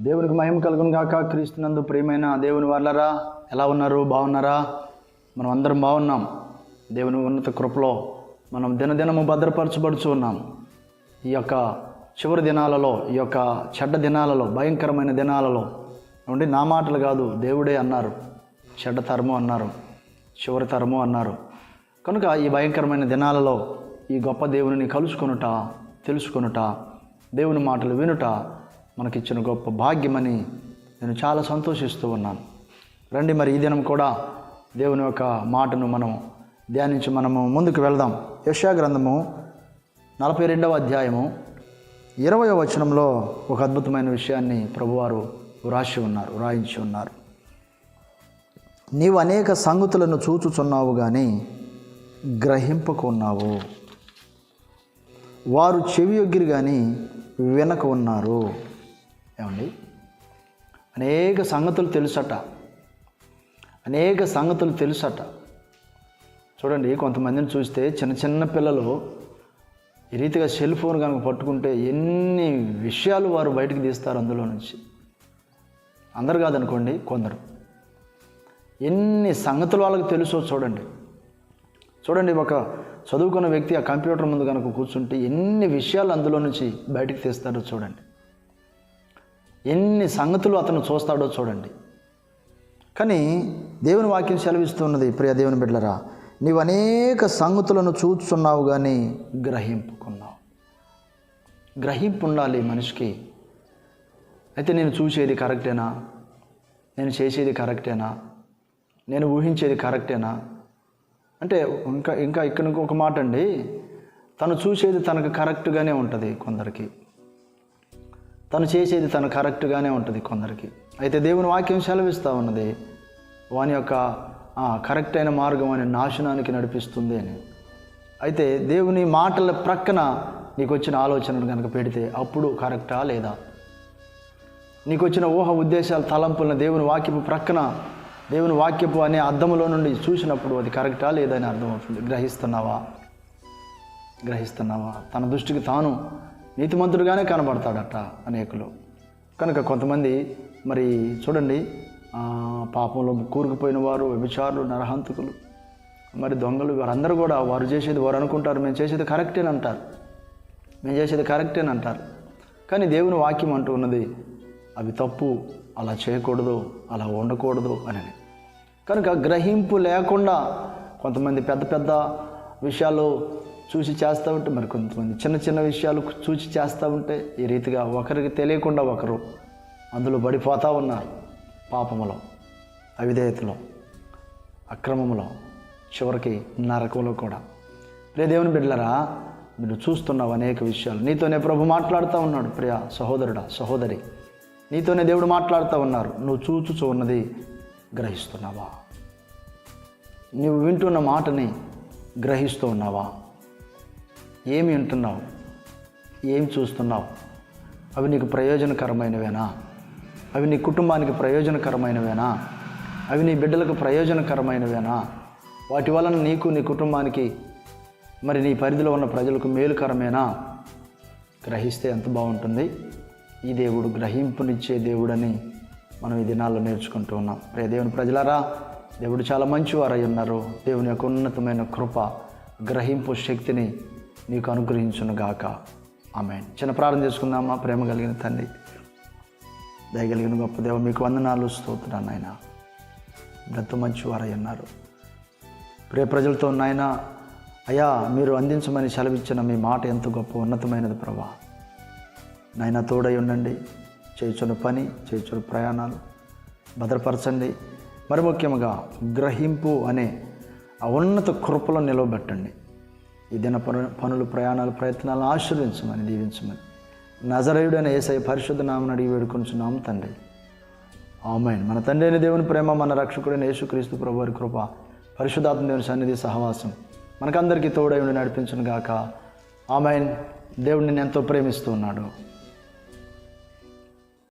మహిమ కలుగును గాక క్రీస్తునందు ప్రియమైన దేవుని వాళ్ళరా ఎలా ఉన్నారు బాగున్నారా? మనం అందరం బాగున్నాం. దేవుని ఉన్నత కృపలో మనం దినదినము భద్రపరచబడుచు ఉన్నాం. ఈ యొక్క చివరి దినాలలో ఈ యొక్క చెడ్డ దినాలలో భయంకరమైన దినాలలో ఉండి నా మాటలు కాదు దేవుడే అన్నారు. చెడ్డ తరము అన్నారు చివరి తరము అన్నారు. కనుక ఈ భయంకరమైన దినాలలో ఈ గొప్ప దేవుని కలుసుకొనుట తెలుసుకొనుట దేవుని మాటలు వినుట మనకిచ్చిన గొప్ప భాగ్యమని నేను చాలా సంతోషిస్తూ ఉన్నాను. రండి మరి ఈ దినం కూడా దేవుని యొక్క మాటను మనం ధ్యానించి మనము ముందుకు వెళ్దాం. యశా గ్రంథము నలభై రెండవ అధ్యాయము ఇరవై వచనంలో ఒక అద్భుతమైన విషయాన్ని ప్రభువారు వ్రాసి ఉన్నారు వ్రాయించి ఉన్నారు. నీవు అనేక సంగతులను చూచుచున్నావు కానీ గ్రహింపకున్నావు వారు చెవి యొగ్గిరి కానీ వెనక ఉన్నారు. ఏమండి? అనేక సంగతులు తెలుసట. అనేక సంగతులు తెలుసట. చూడండి కొంతమందిని చూస్తే చిన్న చిన్న పిల్లలు ఈ రీతిగా సెల్ ఫోన్ కనుక పట్టుకుంటే ఎన్ని విషయాలు వారు బయటకు తీస్తారు అందులో నుంచి. అందరు కాదనుకోండి కొందరు. ఎన్ని సంగతులు వాళ్ళకి తెలుసో చూడండి. చూడండి ఒక చదువుకున్న వ్యక్తి ఆ కంప్యూటర్ ముందు కనుక కూర్చుంటే ఎన్ని విషయాలు అందులో నుంచి బయటకు తీస్తారో చూడండి. ఎన్ని సంగతులు అతను చూస్తాడో చూడండి. కానీ దేవుని వాక్యం సెలవిస్తున్నది ప్రియ దేవుని బిడ్డలరా నీవు అనేక సంగతులను చూస్తున్నావు కానీ గ్రహింపుకున్నావు. గ్రహింపు ఉండాలి మనిషికి. అయితే నేను చూసేది కరెక్టేనా? నేను చేసేది కరెక్టేనా? నేను ఊహించేది కరెక్టేనా? అంటే ఇంకా ఇంకా ఇక్కడ ఒక మాట అండి తను చూసేది తనకు కరెక్ట్గానే ఉంటుంది కొందరికి. తను చేసేది తను కరెక్ట్గానే ఉంటుంది కొందరికి. అయితే దేవుని వాక్యం సెలవిస్తూ ఉన్నది వాని యొక్క కరెక్ట్ అయిన మార్గం అనే నాశనానికి నడిపిస్తుంది అని. అయితే దేవుని మాటల ప్రక్కన నీకు వచ్చిన ఆలోచనను కనుక పెడితే అప్పుడు కరెక్టా లేదా? నీకు వచ్చిన ఊహ ఉద్దేశాలు తలంపులను దేవుని వాక్యపు ప్రక్కన దేవుని వాక్యపు అనే అర్థంలో నుండి చూసినప్పుడు అది కరెక్టా లేదా అని అర్థమవుతుంది. గ్రహిస్తున్నావా? గ్రహిస్తున్నావా? తన దృష్టికి తాను నీతిమంతుడుగానే కనబడతాడట అనేకులు. కనుక కొంతమంది మరి చూడండి పాపంలో కూరుకుపోయిన వారు వ్యభిచారులు నరహంతకులు మరి దొంగలు వారందరూ కూడా వారు చేసేది వారు అనుకుంటారు మేము చేసేది కరెక్టేని అంటారు. మేము చేసేది కరెక్టేని అంటారు. కానీ దేవుని వాక్యం అంటూ ఉన్నది అవి తప్పు అలా చేయకూడదు అలా ఉండకూడదు అని కనుక గ్రహింపు లేకుండా కొంతమంది పెద్ద పెద్ద విషయాలు చూసి చేస్తూ ఉంటే మరి కొంతమంది చిన్న చిన్న విషయాలు చూసి చేస్తూ ఉంటే ఈ రీతిగా ఒకరికి తెలియకుండా ఒకరు అందులో పడిపోతూ ఉన్నారు పాపములో అవిధేయతలో అక్రమములో చివరికి నరకంలో కూడా. ప్రియ దేవుని బిడ్డలరా మీరు చూస్తున్నావు అనేక విషయాలు. నీతోనే ప్రభు మాట్లాడుతూ ఉన్నాడు. ప్రియ సహోదరుడా సహోదరి నీతోనే దేవుడు మాట్లాడుతూ ఉన్నారు. నువ్వు చూచుచూ ఉన్నది గ్రహిస్తున్నావా? నువ్వు వింటున్న మాటని గ్రహిస్తూ ఉన్నావా? ఏమి వింటున్నావు? ఏం చూస్తున్నావు? అవి నీకు ప్రయోజనకరమైనవేనా? అవి నీ కుటుంబానికి ప్రయోజనకరమైనవేనా? అవి నీ బిడ్డలకు ప్రయోజనకరమైనవేనా? వాటి వలన నీకు నీ కుటుంబానికి మరి నీ పరిధిలో ఉన్న ప్రజలకు మేలుకరమేనా? గ్రహిస్తే ఎంత బాగుంటుంది. ఈ దేవుడు గ్రహింపునిచ్చే దేవుడని మనం ఈ దినాల్లో నేర్చుకుంటూ ఉన్నాం. ప్రియ దేవుని ప్రజలారా దేవుడు చాలా మంచివారై ఉన్నారు. దేవుని యొక్క ఉన్నతమైన కృప గ్రహింపు శక్తిని నీకు అనుగ్రహించునుగాక ఆమె చిన్న ప్రార్థన చేసుకుందామా ప్రేమ కలిగిన తండ్రి. దయగలిగిన గొప్ప దేవ మీకు వందనాలు స్తోత్రాన్ని నాయన. ఎంతో మంచివారై ఉన్నారు. ప్రియ ప్రజలతో నాయన అయ్యా మీరు అందించమని సెలవిచ్చిన మీ మాట ఎంత గొప్ప ఉన్నతమైనది ప్రభా. నాయన తోడై ఉండండి. చేయుచున్న పని చేయుచున్న ప్రయాణాలు భద్రపరచండి. మరి ముఖ్యంగా గ్రహింపు అనే ఆ ఉన్నత కృపలో నిలవబెట్టండి. ఈ దిన పను- పనులు ప్రయాణాలు ప్రయత్నాలను ఆశీర్వించమని దీవించమని. నజరయుడైన ఏసై పరిశుద్ధ నామని అడిగి వేడుకొంచున్నాం తండ్రి. ఆమెన్. మన తండ్రి అయిన దేవుని ప్రేమ మన రక్షకుడైన యేసుక్రీస్తు ప్రభు వారి కృప పరిశుద్ధాత్మ దేవుని సన్నిధి సహవాసం మనకందరికీ తోడై ఉండి నడిపించును గాక ఆమెన్ దేవుడిని ఎంతో ప్రేమిస్తూ ఉన్నాడు.